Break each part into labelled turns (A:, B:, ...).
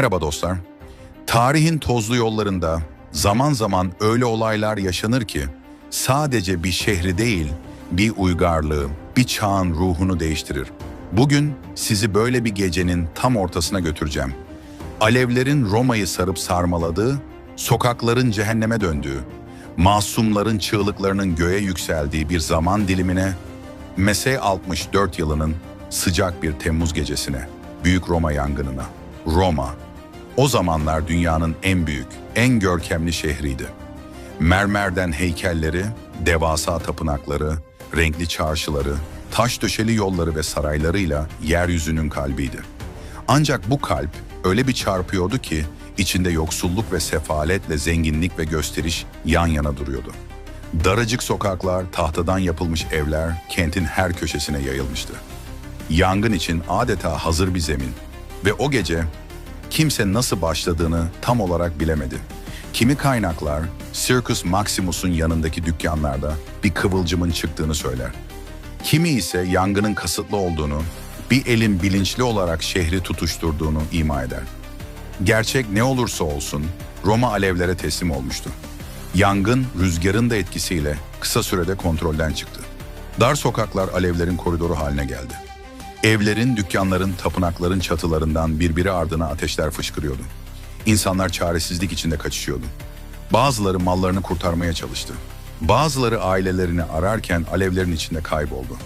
A: Merhaba dostlar. Tarihin tozlu yollarında zaman zaman öyle olaylar yaşanır ki sadece bir şehri değil, bir uygarlığı, bir çağın ruhunu değiştirir. Bugün sizi böyle bir gecenin tam ortasına götüreceğim. Alevlerin Roma'yı sarıp sarmaladığı, sokakların cehenneme döndüğü, masumların çığlıklarının göğe yükseldiği bir zaman dilimine, Mesey 64 yılının sıcak bir Temmuz gecesine, Büyük Roma yangınına. Roma, o zamanlar dünyanın en büyük, en görkemli şehriydi. Mermerden heykelleri, devasa tapınakları, renkli çarşıları, taş döşeli yolları ve saraylarıyla yeryüzünün kalbiydi. Ancak bu kalp öyle bir çarpıyordu ki içinde yoksulluk ve sefaletle zenginlik ve gösteriş yan yana duruyordu. Daracık sokaklar, tahtadan yapılmış evler kentin her köşesine yayılmıştı. Yangın için adeta hazır bir zemin ve o gece kimse nasıl başladığını tam olarak bilemedi. Kimi kaynaklar Circus Maximus'un yanındaki dükkanlarda bir kıvılcımın çıktığını söyler. Kimi ise yangının kasıtlı olduğunu, bir elin bilinçli olarak şehri tutuşturduğunu ima eder. Gerçek ne olursa olsun Roma alevlere teslim olmuştu. Yangın rüzgarın da etkisiyle kısa sürede kontrolden çıktı. Dar sokaklar alevlerin koridoru haline geldi. Evlerin, dükkanların, tapınakların çatılarından birbiri ardına ateşler fışkırıyordu. İnsanlar çaresizlik içinde kaçışıyordu. Bazıları mallarını kurtarmaya çalıştı. Bazıları ailelerini ararken alevlerin içinde kayboldu.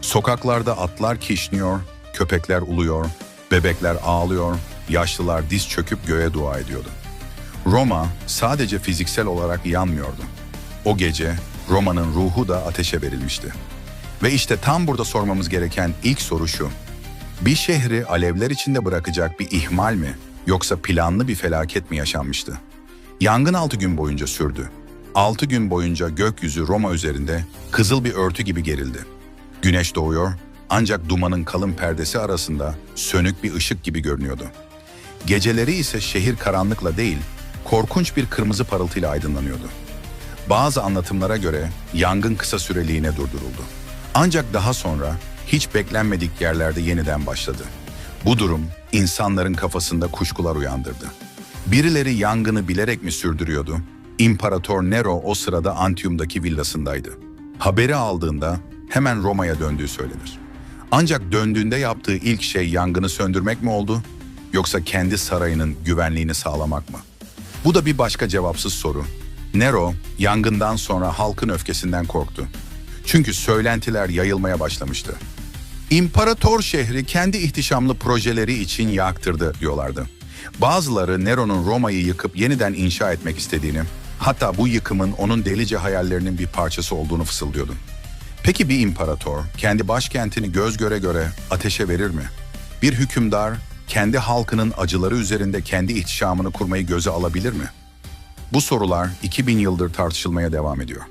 A: Sokaklarda atlar kişniyor, köpekler uluyor, bebekler ağlıyor, yaşlılar diz çöküp göğe dua ediyordu. Roma sadece fiziksel olarak yanmıyordu. O gece Roma'nın ruhu da ateşe verilmişti. Ve işte tam burada sormamız gereken ilk soru şu. Bir şehri alevler içinde bırakacak bir ihmal mi yoksa planlı bir felaket mi yaşanmıştı? Yangın 6 gün boyunca sürdü. 6 gün boyunca gökyüzü Roma üzerinde kızıl bir örtü gibi gerildi. Güneş doğuyor ancak dumanın kalın perdesi arasında sönük bir ışık gibi görünüyordu. Geceleri ise şehir karanlıkla değil, korkunç bir kırmızı parıltıyla aydınlanıyordu. Bazı anlatımlara göre yangın kısa süreliğine durduruldu. Ancak daha sonra hiç beklenmedik yerlerde yeniden başladı. Bu durum insanların kafasında kuşkular uyandırdı. Birileri yangını bilerek mi sürdürüyordu? İmparator Nero o sırada Antium'daki villasındaydı. Haberi aldığında hemen Roma'ya döndüğü söylenir. Ancak döndüğünde yaptığı ilk şey yangını söndürmek mi oldu? Yoksa kendi sarayının güvenliğini sağlamak mı? Bu da bir başka cevapsız soru. Nero yangından sonra halkın öfkesinden korktu. Çünkü söylentiler yayılmaya başlamıştı. İmparator şehri kendi ihtişamlı projeleri için yaktırdı diyorlardı. Bazıları Nero'nun Roma'yı yıkıp yeniden inşa etmek istediğini, hatta bu yıkımın onun delice hayallerinin bir parçası olduğunu fısıldıyordu. Peki bir imparator kendi başkentini göz göre göre ateşe verir mi? Bir hükümdar kendi halkının acıları üzerinde kendi ihtişamını kurmayı göze alabilir mi? Bu sorular 2000 yıldır tartışılmaya devam ediyor.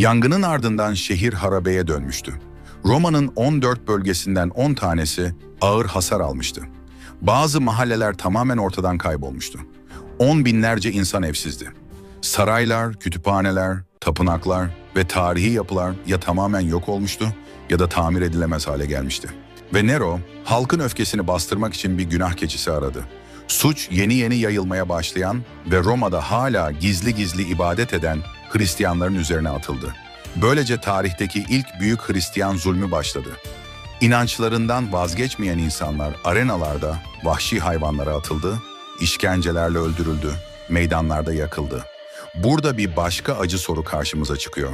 A: Yangının ardından şehir harabeye dönmüştü. Roma'nın 14 bölgesinden 10 tanesi ağır hasar almıştı. Bazı mahalleler tamamen ortadan kaybolmuştu. 10 binlerce insan evsizdi. Saraylar, kütüphaneler, tapınaklar ve tarihi yapılar ya tamamen yok olmuştu ya da tamir edilemez hale gelmişti. Ve Nero, halkın öfkesini bastırmak için bir günah keçisi aradı. Suç yeni yeni yayılmaya başlayan ve Roma'da hala gizli gizli ibadet eden Hristiyanların üzerine atıldı. Böylece tarihteki ilk büyük Hristiyan zulmü başladı. İnançlarından vazgeçmeyen insanlar arenalarda vahşi hayvanlara atıldı, işkencelerle öldürüldü, meydanlarda yakıldı. Burada bir başka acı soru karşımıza çıkıyor.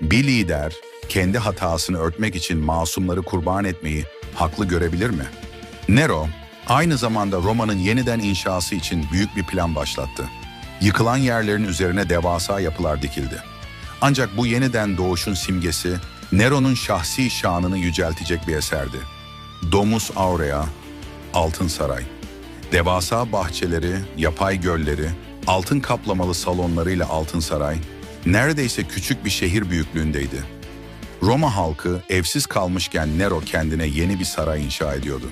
A: Bir lider kendi hatasını örtmek için masumları kurban etmeyi haklı görebilir mi? Nero aynı zamanda Roma'nın yeniden inşası için büyük bir plan başlattı. Yıkılan yerlerin üzerine devasa yapılar dikildi. Ancak bu yeniden doğuşun simgesi Nero'nun şahsi şanını yüceltecek bir eserdi. Domus Aurea, Altın Saray. Devasa bahçeleri, yapay gölleri, altın kaplamalı salonlarıyla Altın Saray, neredeyse küçük bir şehir büyüklüğündeydi. Roma halkı evsiz kalmışken Nero kendine yeni bir saray inşa ediyordu.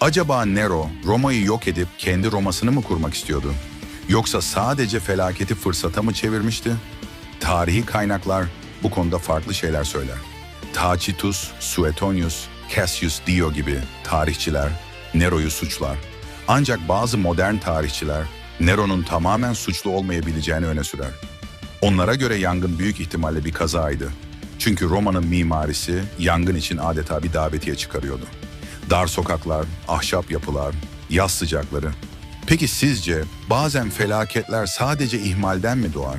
A: Acaba Nero Roma'yı yok edip kendi Roma'sını mı kurmak istiyordu? Yoksa sadece felaketi fırsata mı çevirmişti? Tarihi kaynaklar bu konuda farklı şeyler söyler. Tacitus, Suetonius, Cassius Dio gibi tarihçiler Nero'yu suçlar. Ancak bazı modern tarihçiler Nero'nun tamamen suçlu olmayabileceğini öne sürer. Onlara göre yangın büyük ihtimalle bir kazaydı. Çünkü Roma'nın mimarisi yangın için adeta bir davetiye çıkarıyordu. Dar sokaklar, ahşap yapılar, yaz sıcakları. Peki sizce bazen felaketler sadece ihmalden mi doğar?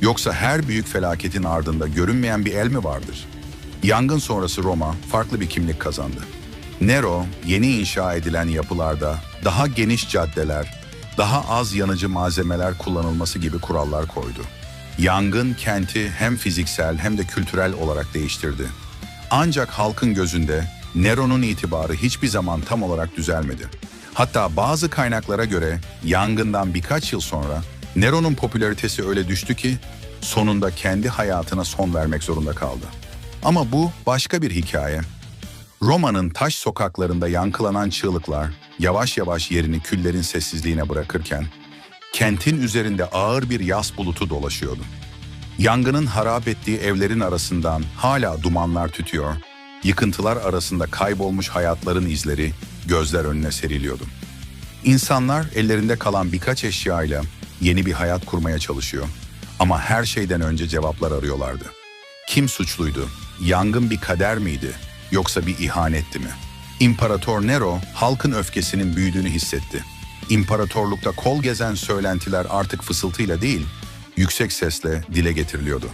A: Yoksa her büyük felaketin ardında görünmeyen bir el mi vardır? Yangın sonrası Roma farklı bir kimlik kazandı. Nero yeni inşa edilen yapılarda daha geniş caddeler, daha az yanıcı malzemeler kullanılması gibi kurallar koydu. Yangın kenti hem fiziksel hem de kültürel olarak değiştirdi. Ancak halkın gözünde Nero'nun itibarı hiçbir zaman tam olarak düzelmedi. Hatta bazı kaynaklara göre yangından birkaç yıl sonra Nero'nun popülaritesi öyle düştü ki sonunda kendi hayatına son vermek zorunda kaldı. Ama bu başka bir hikaye. Roma'nın taş sokaklarında yankılanan çığlıklar yavaş yavaş yerini küllerin sessizliğine bırakırken kentin üzerinde ağır bir yas bulutu dolaşıyordu. Yangının harap ettiği evlerin arasından hala dumanlar tütüyor, yıkıntılar arasında kaybolmuş hayatların izleri gözler önüne seriliyordu. İnsanlar ellerinde kalan birkaç eşyayla yeni bir hayat kurmaya çalışıyor. Ama her şeyden önce cevaplar arıyorlardı. Kim suçluydu? Yangın bir kader miydi? Yoksa bir ihanetti mi? İmparator Nero halkın öfkesinin büyüdüğünü hissetti. İmparatorlukta kol gezen söylentiler artık fısıltıyla değil, yüksek sesle dile getiriliyordu.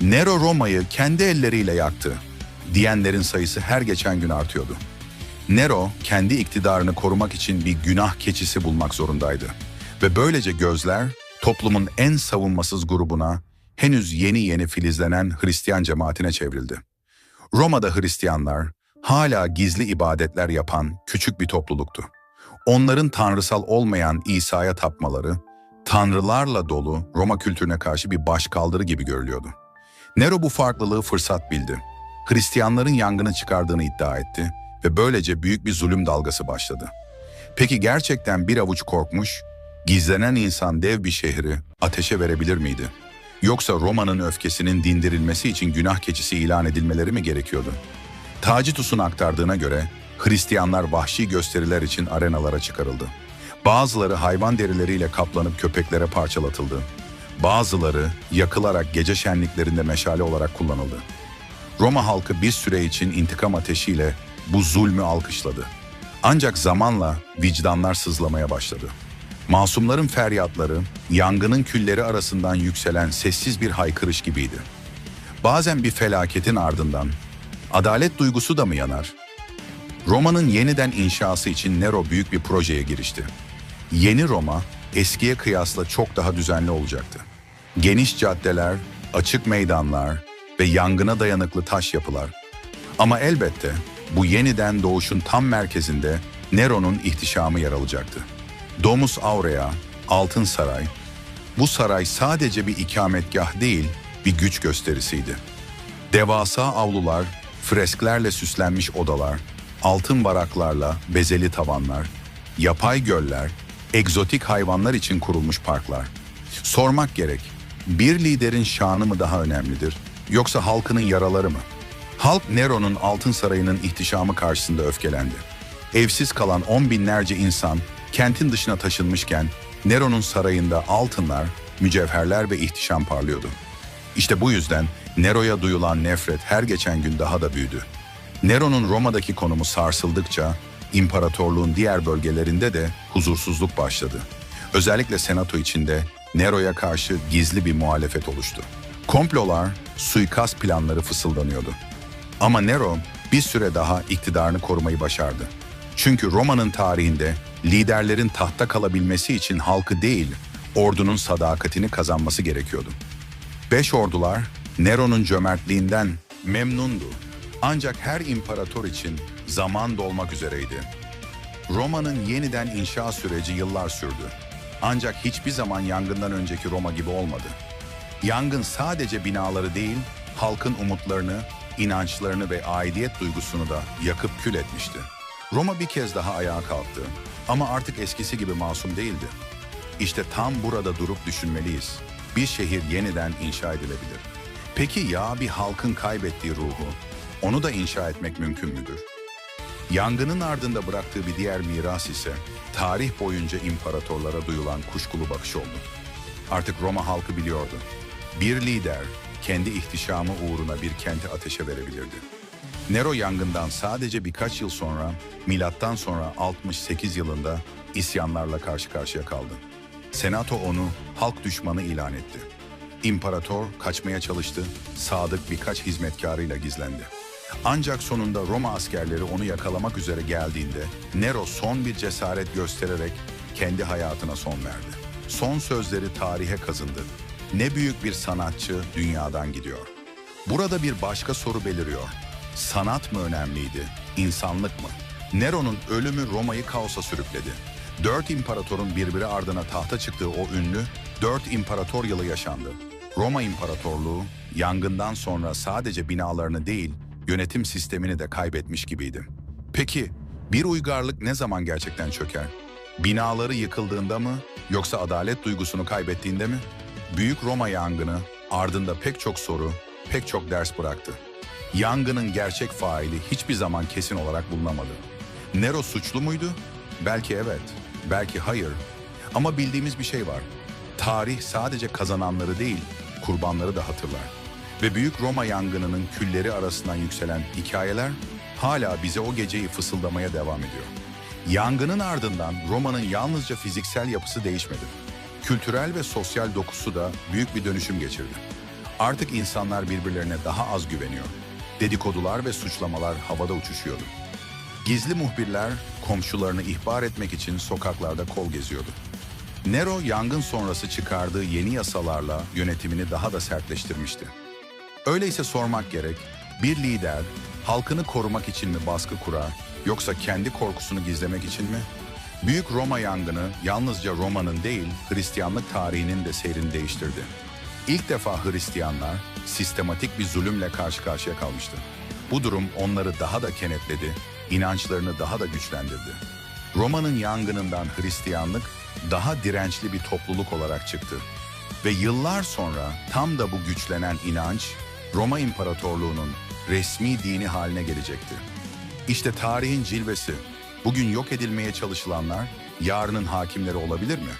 A: Nero Roma'yı kendi elleriyle yaktı. Diyenlerin sayısı her geçen gün artıyordu. Nero kendi iktidarını korumak için bir günah keçisi bulmak zorundaydı. Ve böylece gözler toplumun en savunmasız grubuna, henüz yeni yeni filizlenen Hristiyan cemaatine çevrildi. Roma'da Hristiyanlar hala gizli ibadetler yapan küçük bir topluluktu. Onların tanrısal olmayan İsa'ya tapmaları, tanrılarla dolu Roma kültürüne karşı bir başkaldırı gibi görülüyordu. Nero bu farklılığı fırsat bildi. Hristiyanların yangını çıkardığını iddia etti ve böylece büyük bir zulüm dalgası başladı. Peki gerçekten bir avuç korkmuş, gizlenen insan dev bir şehri ateşe verebilir miydi? Yoksa Roma'nın öfkesinin dindirilmesi için günah keçisi ilan edilmeleri mi gerekiyordu? Tacitus'un aktardığına göre Hristiyanlar vahşi gösteriler için arenalara çıkarıldı. Bazıları hayvan derileriyle kaplanıp köpeklere parçalatıldı. Bazıları yakılarak gece şenliklerinde meşale olarak kullanıldı. Roma halkı bir süre için intikam ateşiyle bu zulmü alkışladı. Ancak zamanla vicdanlar sızlamaya başladı. Masumların feryatları, yangının külleri arasından yükselen sessiz bir haykırış gibiydi. Bazen bir felaketin ardından adalet duygusu da mı yanar? Roma'nın yeniden inşası için Nero büyük bir projeye girişti. Yeni Roma eskiye kıyasla çok daha düzenli olacaktı. Geniş caddeler, açık meydanlar ve yangına dayanıklı taş yapılar. Ama elbette bu yeniden doğuşun tam merkezinde Nero'nun ihtişamı yer alacaktı. Domus Aurea, Altın Saray, bu saray sadece bir ikametgah değil, bir güç gösterisiydi. Devasa avlular, fresklerle süslenmiş odalar, altın varaklarla bezeli tavanlar, yapay göller, egzotik hayvanlar için kurulmuş parklar. Sormak gerek, bir liderin şanı mı daha önemlidir, yoksa halkının yaraları mı? Halk Nero'nun Altın Sarayı'nın ihtişamı karşısında öfkelendi. Evsiz kalan on binlerce insan kentin dışına taşınmışken Nero'nun sarayında altınlar, mücevherler ve ihtişam parlıyordu. İşte bu yüzden Nero'ya duyulan nefret her geçen gün daha da büyüdü. Nero'nun Roma'daki konumu sarsıldıkça imparatorluğun diğer bölgelerinde de huzursuzluk başladı. Özellikle senato içinde Nero'ya karşı gizli bir muhalefet oluştu. Komplolar, suikast planları fısıldanıyordu. Ama Nero bir süre daha iktidarını korumayı başardı. Çünkü Roma'nın tarihinde liderlerin tahta kalabilmesi için halkı değil, ordunun sadakatini kazanması gerekiyordu. Beş ordular Nero'nun cömertliğinden memnundu. Ancak her imparator için zaman dolmak üzereydi. Roma'nın yeniden inşa süreci yıllar sürdü. Ancak hiçbir zaman yangından önceki Roma gibi olmadı. Yangın sadece binaları değil, halkın umutlarını, inançlarını ve aidiyet duygusunu da yakıp kül etmişti. Roma bir kez daha ayağa kalktı ama artık eskisi gibi masum değildi. İşte tam burada durup düşünmeliyiz. Bir şehir yeniden inşa edilebilir. Peki ya bir halkın kaybettiği ruhu? Onu da inşa etmek mümkün müdür? Yangının ardında bıraktığı bir diğer miras ise tarih boyunca imparatorlara duyulan kuşkulu bakış oldu. Artık Roma halkı biliyordu. Bir lider kendi ihtişamı uğruna bir kenti ateşe verebilirdi. Nero yangından sadece birkaç yıl sonra, milattan sonra 68 yılında isyanlarla karşı karşıya kaldı. Senato onu halk düşmanı ilan etti. İmparator kaçmaya çalıştı, sadık birkaç hizmetkarıyla gizlendi. Ancak sonunda Roma askerleri onu yakalamak üzere geldiğinde Nero son bir cesaret göstererek kendi hayatına son verdi. Son sözleri tarihe kazındı. Ne büyük bir sanatçı dünyadan gidiyor. Burada bir başka soru beliriyor. Sanat mı önemliydi, insanlık mı? Nero'nun ölümü Roma'yı kaosa sürükledi. Dört imparatorun birbiri ardına tahta çıktığı o ünlü dört imparator yılı yaşandı. Roma İmparatorluğu yangından sonra sadece binalarını değil, yönetim sistemini de kaybetmiş gibiydi. Peki bir uygarlık ne zaman gerçekten çöker? Binaları yıkıldığında mı yoksa adalet duygusunu kaybettiğinde mi? Büyük Roma yangını ardında pek çok soru, pek çok ders bıraktı. Yangının gerçek faili hiçbir zaman kesin olarak bulunamadı. Nero suçlu muydu? Belki evet, belki hayır. Ama bildiğimiz bir şey var. Tarih sadece kazananları değil, kurbanları da hatırlar. Ve Büyük Roma yangınının külleri arasından yükselen hikayeler hala bize o geceyi fısıldamaya devam ediyor. Yangının ardından Roma'nın yalnızca fiziksel yapısı değişmedi. Kültürel ve sosyal dokusu da büyük bir dönüşüm geçirdi. Artık insanlar birbirlerine daha az güveniyor. Dedikodular ve suçlamalar havada uçuşuyordu. Gizli muhbirler komşularını ihbar etmek için sokaklarda kol geziyordu. Nero yangın sonrası çıkardığı yeni yasalarla yönetimini daha da sertleştirmişti. Öyleyse sormak gerek, bir lider halkını korumak için mi baskı kurar yoksa kendi korkusunu gizlemek için mi? Büyük Roma yangını yalnızca Roma'nın değil Hristiyanlık tarihinin de seyrini değiştirdi. İlk defa Hristiyanlar sistematik bir zulümle karşı karşıya kalmıştı. Bu durum onları daha da kenetledi, inançlarını daha da güçlendirdi. Roma'nın yangınından Hristiyanlık daha dirençli bir topluluk olarak çıktı. Ve yıllar sonra tam da bu güçlenen inanç Roma İmparatorluğu'nun resmi dini haline gelecekti. İşte tarihin cilvesi. Bugün yok edilmeye çalışılanlar yarının hakimleri olabilir mi?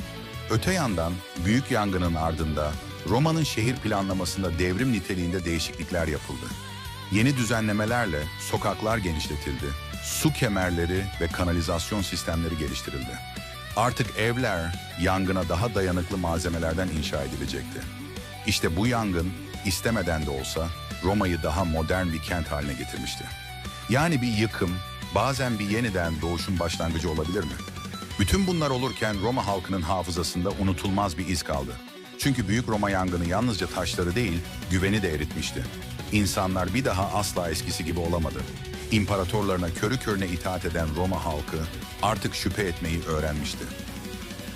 A: Öte yandan büyük yangının ardında Roma'nın şehir planlamasında devrim niteliğinde değişiklikler yapıldı. Yeni düzenlemelerle sokaklar genişletildi, su kemerleri ve kanalizasyon sistemleri geliştirildi. Artık evler yangına daha dayanıklı malzemelerden inşa edilecekti. İşte bu yangın istemeden de olsa Roma'yı daha modern bir kent haline getirmişti. Yani bir yıkım, bazen bir yeniden doğuşun başlangıcı olabilir mi? Bütün bunlar olurken Roma halkının hafızasında unutulmaz bir iz kaldı. Çünkü Büyük Roma yangını yalnızca taşları değil, güveni de eritmişti. İnsanlar bir daha asla eskisi gibi olamadı. İmparatorlarına körü körüne itaat eden Roma halkı artık şüphe etmeyi öğrenmişti.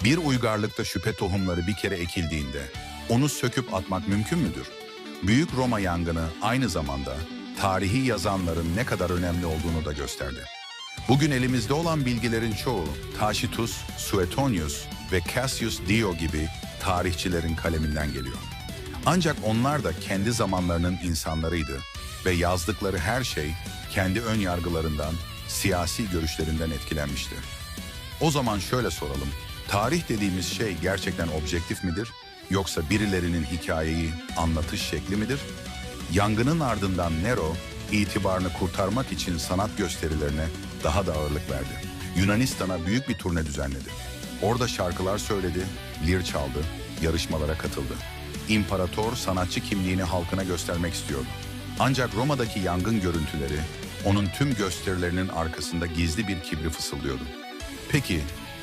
A: Bir uygarlıkta şüphe tohumları bir kere ekildiğinde onu söküp atmak mümkün müdür? Büyük Roma yangını aynı zamanda tarihi yazanların ne kadar önemli olduğunu da gösterdi. Bugün elimizde olan bilgilerin çoğu Tacitus, Suetonius ve Cassius Dio gibi tarihçilerin kaleminden geliyor. Ancak onlar da kendi zamanlarının insanlarıydı ve yazdıkları her şey kendi ön yargılarından, siyasi görüşlerinden etkilenmişti. O zaman şöyle soralım, tarih dediğimiz şey gerçekten objektif midir? Yoksa birilerinin hikayeyi anlatış şekli midir? Yangının ardından Nero, itibarını kurtarmak için sanat gösterilerine daha da ağırlık verdi. Yunanistan'a büyük bir turne düzenledi. Orada şarkılar söyledi, lir çaldı, yarışmalara katıldı. İmparator sanatçı kimliğini halkına göstermek istiyordu. Ancak Roma'daki yangın görüntüleri onun tüm gösterilerinin arkasında gizli bir kibri fısıldıyordu. Peki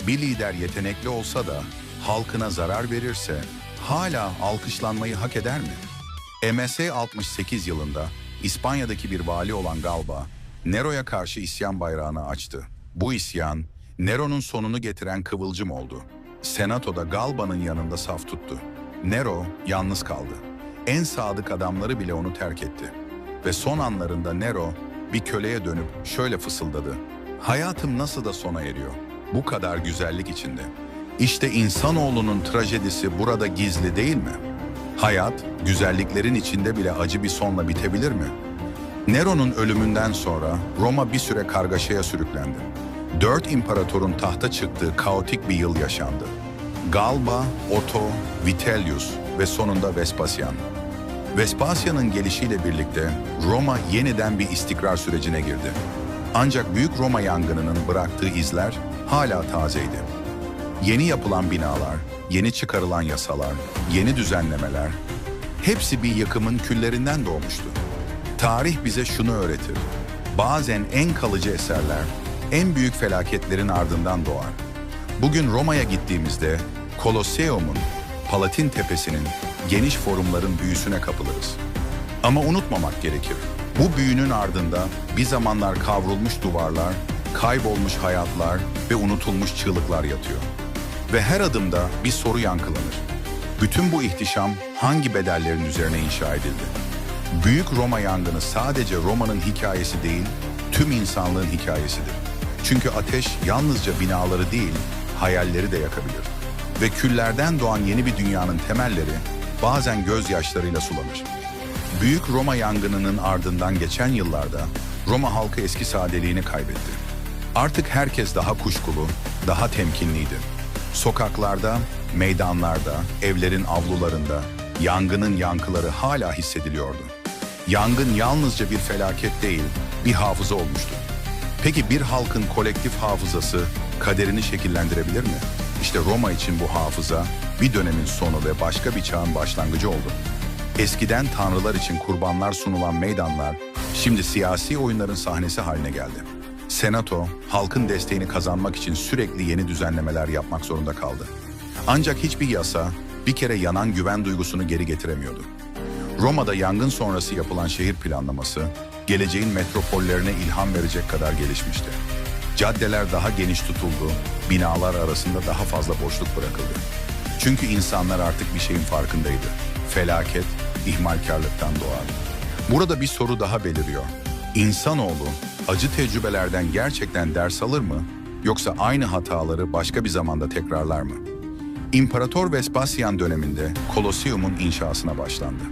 A: bir lider yetenekli olsa da halkına zarar verirse hala alkışlanmayı hak eder mi? MS 68 yılında İspanya'daki bir vali olan Galba, Nero'ya karşı isyan bayrağını açtı. Bu isyan, Nero'nun sonunu getiren kıvılcım oldu. Senato'da Galba'nın yanında saf tuttu. Nero yalnız kaldı. En sadık adamları bile onu terk etti. Ve son anlarında Nero bir köleye dönüp şöyle fısıldadı. Hayatım nasıl da sona eriyor. Bu kadar güzellik içinde. İşte insanoğlunun trajedisi burada gizli değil mi? Hayat, güzelliklerin içinde bile acı bir sonla bitebilir mi? Nero'nun ölümünden sonra Roma bir süre kargaşaya sürüklendi. Dört imparatorun tahta çıktığı kaotik bir yıl yaşandı. Galba, Otto, Vitellius ve sonunda Vespasian. Vespasian'ın gelişiyle birlikte Roma yeniden bir istikrar sürecine girdi. Ancak Büyük Roma yangınının bıraktığı izler hala tazeydi. Yeni yapılan binalar, yeni çıkarılan yasalar, yeni düzenlemeler hepsi bir yıkımın küllerinden doğmuştu. Tarih bize şunu öğretir. Bazen en kalıcı eserler en büyük felaketlerin ardından doğar. Bugün Roma'ya gittiğimizde Kolosseum'un, Palatin Tepesi'nin, geniş forumların büyüsüne kapılırız. Ama unutmamak gerekir. Bu büyünün ardında bir zamanlar kavrulmuş duvarlar, kaybolmuş hayatlar ve unutulmuş çığlıklar yatıyor. Ve her adımda bir soru yankılanır. Bütün bu ihtişam hangi bedellerin üzerine inşa edildi? Büyük Roma yangını sadece Roma'nın hikayesi değil, tüm insanlığın hikayesidir. Çünkü ateş yalnızca binaları değil, hayalleri de yakabilir. Ve küllerden doğan yeni bir dünyanın temelleri bazen gözyaşlarıyla sulanır. Büyük Roma yangınının ardından geçen yıllarda Roma halkı eski sadeliğini kaybetti. Artık herkes daha kuşkulu, daha temkinliydi. Sokaklarda, meydanlarda, evlerin avlularında yangının yankıları hala hissediliyordu. Yangın yalnızca bir felaket değil, bir hafıza olmuştu. Peki bir halkın kolektif hafızası kaderini şekillendirebilir mi? İşte Roma için bu hafıza bir dönemin sonu ve başka bir çağın başlangıcı oldu. Eskiden tanrılar için kurbanlar sunulan meydanlar şimdi siyasi oyunların sahnesi haline geldi. Senato, halkın desteğini kazanmak için sürekli yeni düzenlemeler yapmak zorunda kaldı. Ancak hiçbir yasa bir kere yanan güven duygusunu geri getiremiyordu. Roma'da yangın sonrası yapılan şehir planlaması, geleceğin metropollerine ilham verecek kadar gelişmişti. Caddeler daha geniş tutuldu, binalar arasında daha fazla boşluk bırakıldı. Çünkü insanlar artık bir şeyin farkındaydı. Felaket, ihmalkarlıktan doğar. Burada bir soru daha beliriyor. İnsanoğlu acı tecrübelerden gerçekten ders alır mı? Yoksa aynı hataları başka bir zamanda tekrarlar mı? İmparator Vespasian döneminde Kolosseum'un inşasına başlandı.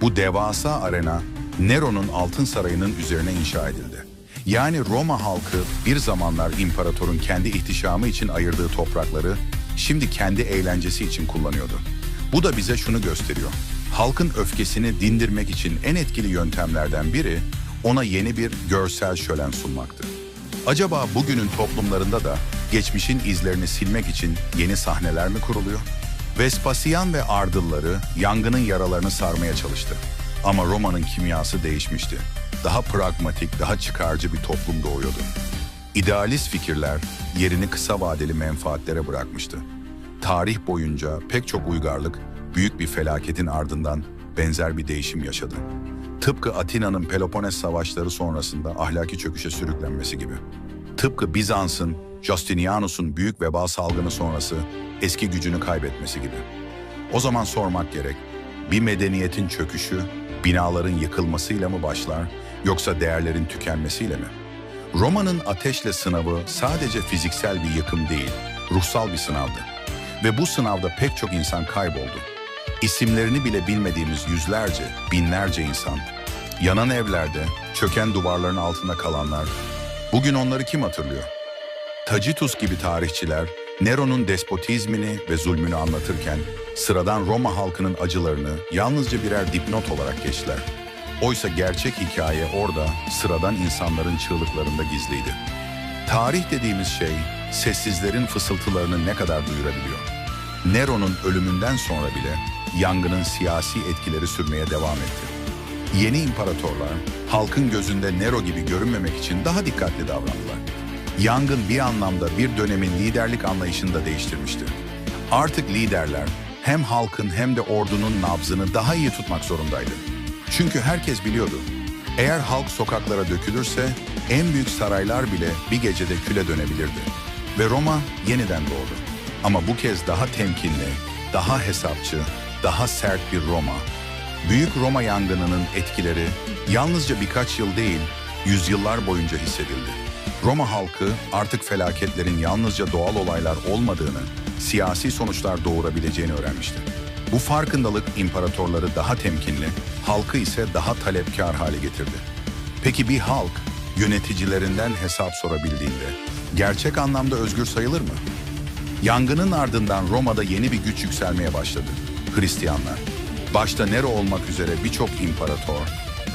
A: Bu devasa arena Nero'nun Altın Sarayı'nın üzerine inşa edildi. Yani Roma halkı bir zamanlar imparatorun kendi ihtişamı için ayırdığı toprakları şimdi kendi eğlencesi için kullanıyordu. Bu da bize şunu gösteriyor. Halkın öfkesini dindirmek için en etkili yöntemlerden biri ona yeni bir görsel şölen sunmaktı. Acaba bugünün toplumlarında da geçmişin izlerini silmek için yeni sahneler mi kuruluyor? Vespasian ve ardılları yangının yaralarını sarmaya çalıştı. Ama Roma'nın kimyası değişmişti. Daha pragmatik, daha çıkarcı bir toplum doğuyordu. İdealist fikirler yerini kısa vadeli menfaatlere bırakmıştı. Tarih boyunca pek çok uygarlık büyük bir felaketin ardından benzer bir değişim yaşadı. Tıpkı Atina'nın Peloponnes savaşları sonrasında ahlaki çöküşe sürüklenmesi gibi. Tıpkı Bizans'ın Justinianus'un büyük veba salgını sonrası eski gücünü kaybetmesi gibi. O zaman sormak gerek, bir medeniyetin çöküşü binaların yıkılmasıyla mı başlar yoksa değerlerin tükenmesiyle mi? Roma'nın ateşle sınavı sadece fiziksel bir yıkım değil, ruhsal bir sınavdı. Ve bu sınavda pek çok insan kayboldu. İsimlerini bile bilmediğimiz yüzlerce, binlerce insan. Yanan evlerde, çöken duvarların altında kalanlar. Bugün onları kim hatırlıyor? Tacitus gibi tarihçiler Nero'nun despotizmini ve zulmünü anlatırken sıradan Roma halkının acılarını yalnızca birer dipnot olarak geçtiler. Oysa gerçek hikaye orada sıradan insanların çığlıklarında gizliydi. Tarih dediğimiz şey sessizlerin fısıltılarını ne kadar duyurabiliyor. Nero'nun ölümünden sonra bile yangının siyasi etkileri sürmeye devam etti. Yeni imparatorlar halkın gözünde Nero gibi görünmemek için daha dikkatli davrandılar. Yangın bir anlamda bir dönemin liderlik anlayışını da değiştirmişti. Artık liderler hem halkın hem de ordunun nabzını daha iyi tutmak zorundaydı. Çünkü herkes biliyordu. Eğer halk sokaklara dökülürse en büyük saraylar bile bir gecede küle dönebilirdi. Ve Roma yeniden doğdu. Ama bu kez daha temkinli, daha hesapçı, daha sert bir Roma. Büyük Roma yangınının etkileri yalnızca birkaç yıl değil, yüzyıllar boyunca hissedildi. Roma halkı artık felaketlerin yalnızca doğal olaylar olmadığını, siyasi sonuçlar doğurabileceğini öğrenmişti. Bu farkındalık imparatorları daha temkinli, halkı ise daha talepkar hale getirdi. Peki bir halk yöneticilerinden hesap sorabildiğinde gerçek anlamda özgür sayılır mı? Yangının ardından Roma'da yeni bir güç yükselmeye başladı. Hristiyanlar. Başta Nero olmak üzere birçok imparator,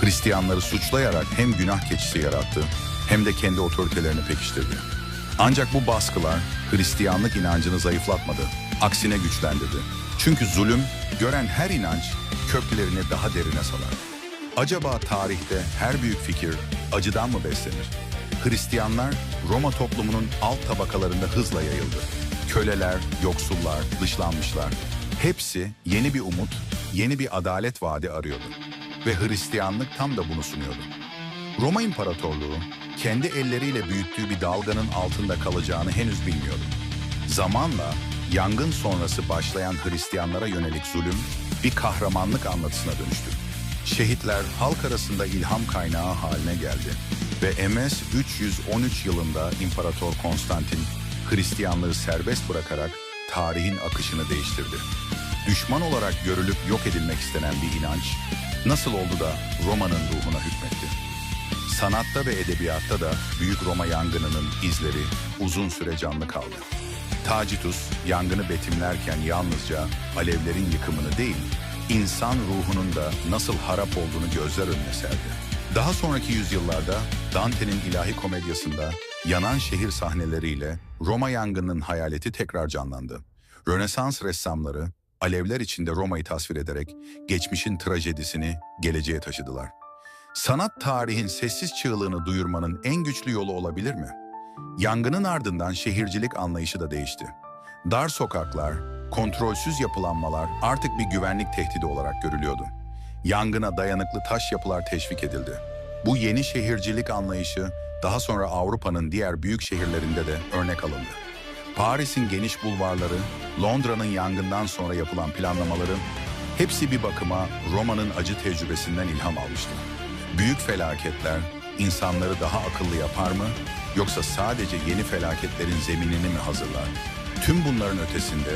A: Hristiyanları suçlayarak hem günah keçisi yarattı hem de kendi otoritelerini pekiştirdi. Ancak bu baskılar Hristiyanlık inancını zayıflatmadı, aksine güçlendirdi. Çünkü zulüm, gören her inanç köklerini daha derine salar. Acaba tarihte her büyük fikir acıdan mı beslenir? Hristiyanlar Roma toplumunun alt tabakalarında hızla yayıldı. Köleler, yoksullar, dışlanmışlar. Hepsi yeni bir umut, yeni bir adalet vaadi arıyordu. Ve Hristiyanlık tam da bunu sunuyordu. Roma İmparatorluğu kendi elleriyle büyüttüğü bir dalganın altında kalacağını henüz bilmiyordu. Zamanla yangın sonrası başlayan Hristiyanlara yönelik zulüm bir kahramanlık anlatısına dönüştü. Şehitler halk arasında ilham kaynağı haline geldi ve MS 313 yılında İmparator Konstantin Hristiyanlığı serbest bırakarak tarihin akışını değiştirdi. Düşman olarak görülüp yok edilmek istenen bir inanç nasıl oldu da Roma'nın ruhuna hükmetti? Sanatta ve edebiyatta da Büyük Roma yangınının izleri uzun süre canlı kaldı. Tacitus yangını betimlerken yalnızca alevlerin yıkımını değil, insan ruhunun da nasıl harap olduğunu gözler önüne serdi. Daha sonraki yüzyıllarda Dante'nin ilahi komedyasında yanan şehir sahneleriyle Roma yangınının hayaleti tekrar canlandı. Rönesans ressamları alevler içinde Roma'yı tasvir ederek geçmişin trajedisini geleceğe taşıdılar. Sanat tarihin sessiz çığlığını duyurmanın en güçlü yolu olabilir mi? Yangının ardından şehircilik anlayışı da değişti. Dar sokaklar, kontrolsüz yapılanmalar artık bir güvenlik tehdidi olarak görülüyordu. Yangına dayanıklı taş yapılar teşvik edildi. Bu yeni şehircilik anlayışı daha sonra Avrupa'nın diğer büyük şehirlerinde de örnek alındı. Paris'in geniş bulvarları, Londra'nın yangından sonra yapılan planlamaları hepsi bir bakıma Roma'nın acı tecrübesinden ilham almıştı. Büyük felaketler insanları daha akıllı yapar mı yoksa sadece yeni felaketlerin zeminini mi hazırlar? Tüm bunların ötesinde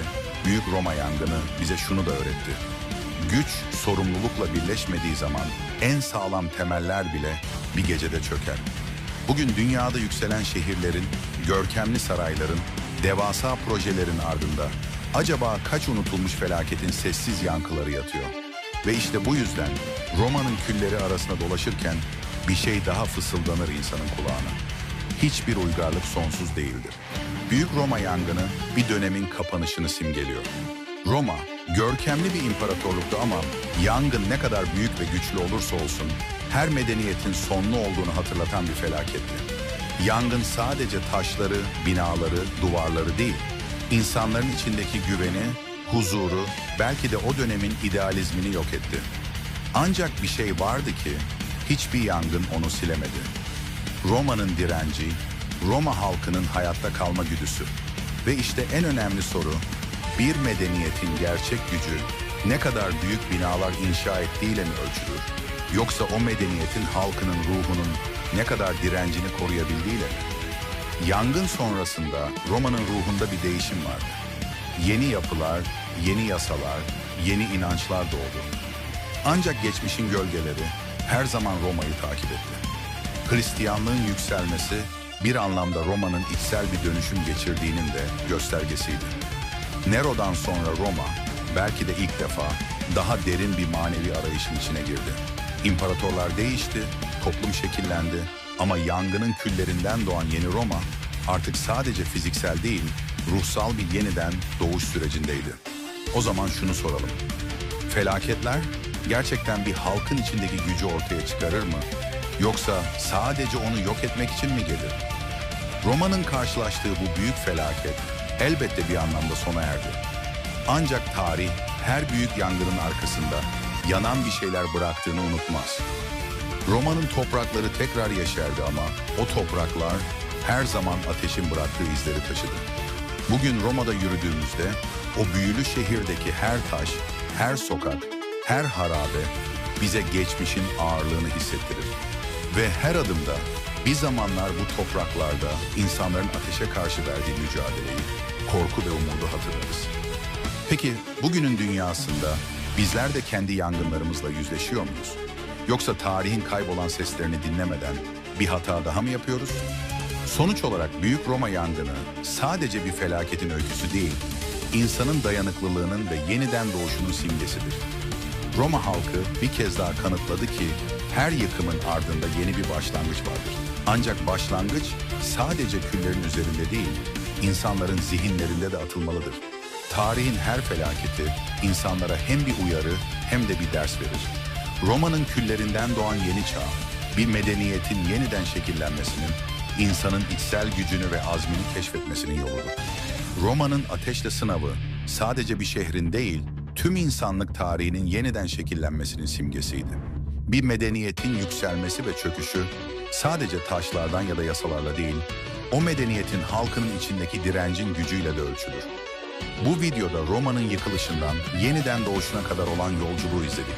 A: Büyük Roma yangını bize şunu da öğretti. Güç sorumlulukla birleşmediği zaman en sağlam temeller bile bir gecede çöker. Bugün dünyada yükselen şehirlerin, görkemli sarayların, devasa projelerin ardında acaba kaç unutulmuş felaketin sessiz yankıları yatıyor? Ve işte bu yüzden Roma'nın külleri arasında dolaşırken bir şey daha fısıldanır insanın kulağına. Hiçbir uygarlık sonsuz değildir. Büyük Roma yangını bir dönemin kapanışını simgeliyor. Roma, görkemli bir imparatorluktu ama yangın ne kadar büyük ve güçlü olursa olsun her medeniyetin sonlu olduğunu hatırlatan bir felaketti. Yangın sadece taşları, binaları, duvarları değil, insanların içindeki güveni, huzuru, belki de o dönemin idealizmini yok etti. Ancak bir şey vardı ki hiçbir yangın onu silemedi. Roma'nın direnci, Roma halkının hayatta kalma güdüsü. Ve işte en önemli soru, bir medeniyetin gerçek gücü ne kadar büyük binalar inşa ettiğiyle mi ölçülür? Yoksa o medeniyetin halkının ruhunun ne kadar direncini koruyabildiğiyle? Yangın sonrasında Roma'nın ruhunda bir değişim vardı. Yeni yapılar, yeni yasalar, yeni inançlar doğdu. Ancak geçmişin gölgeleri her zaman Roma'yı takip etti. Hristiyanlığın yükselmesi bir anlamda Roma'nın içsel bir dönüşüm geçirdiğinin de göstergesiydi. Nero'dan sonra Roma belki de ilk defa daha derin bir manevi arayışın içine girdi. İmparatorlar değişti, toplum şekillendi ama yangının küllerinden doğan yeni Roma artık sadece fiziksel değil, ruhsal bir yeniden doğuş sürecindeydi. O zaman şunu soralım. Felaketler gerçekten bir halkın içindeki gücü ortaya çıkarır mı? Yoksa sadece onu yok etmek için mi gelir? Roma'nın karşılaştığı bu büyük felaket elbette bir anlamda sona erdi. Ancak tarih her büyük yangının arkasında yanan bir şeyler bıraktığını unutmaz. Roma'nın toprakları tekrar yeşerdi ama o topraklar her zaman ateşin bıraktığı izleri taşıdı. Bugün Roma'da yürüdüğümüzde o büyülü şehirdeki her taş, her sokak, her harabe bize geçmişin ağırlığını hissettirir. Ve her adımda bir zamanlar bu topraklarda insanların ateşe karşı verdiği mücadeleyi, korku ve umudu hatırlarız. Peki bugünün dünyasında bizler de kendi yangınlarımızla yüzleşiyor muyuz? Yoksa tarihin kaybolan seslerini dinlemeden bir hata daha mı yapıyoruz? Sonuç olarak Büyük Roma yangını sadece bir felaketin öyküsü değil, insanın dayanıklılığının ve yeniden doğuşunun simgesidir. Roma halkı bir kez daha kanıtladı ki her yıkımın ardında yeni bir başlangıç vardır. Ancak başlangıç sadece küllerin üzerinde değil, insanların zihinlerinde de atılmalıdır. Tarihin her felaketi insanlara hem bir uyarı hem de bir ders verir. Roma'nın küllerinden doğan yeni çağ, bir medeniyetin yeniden şekillenmesinin, insanın içsel gücünü ve azmini keşfetmesinin yoludur. Roma'nın ateşle sınavı sadece bir şehrin değil, tüm insanlık tarihinin yeniden şekillenmesinin simgesiydi. Bir medeniyetin yükselmesi ve çöküşü sadece taşlardan ya da yasalarla değil, o medeniyetin halkının içindeki direncin gücüyle de ölçülür. Bu videoda Roma'nın yıkılışından yeniden doğuşuna kadar olan yolculuğu izledik.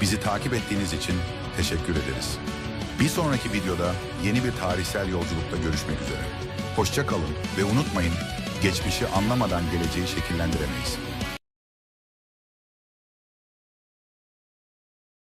A: Bizi takip ettiğiniz için teşekkür ederiz. Bir sonraki videoda yeni bir tarihsel yolculukta görüşmek üzere. Hoşça kalın ve unutmayın, geçmişi anlamadan geleceği şekillendiremeyiz.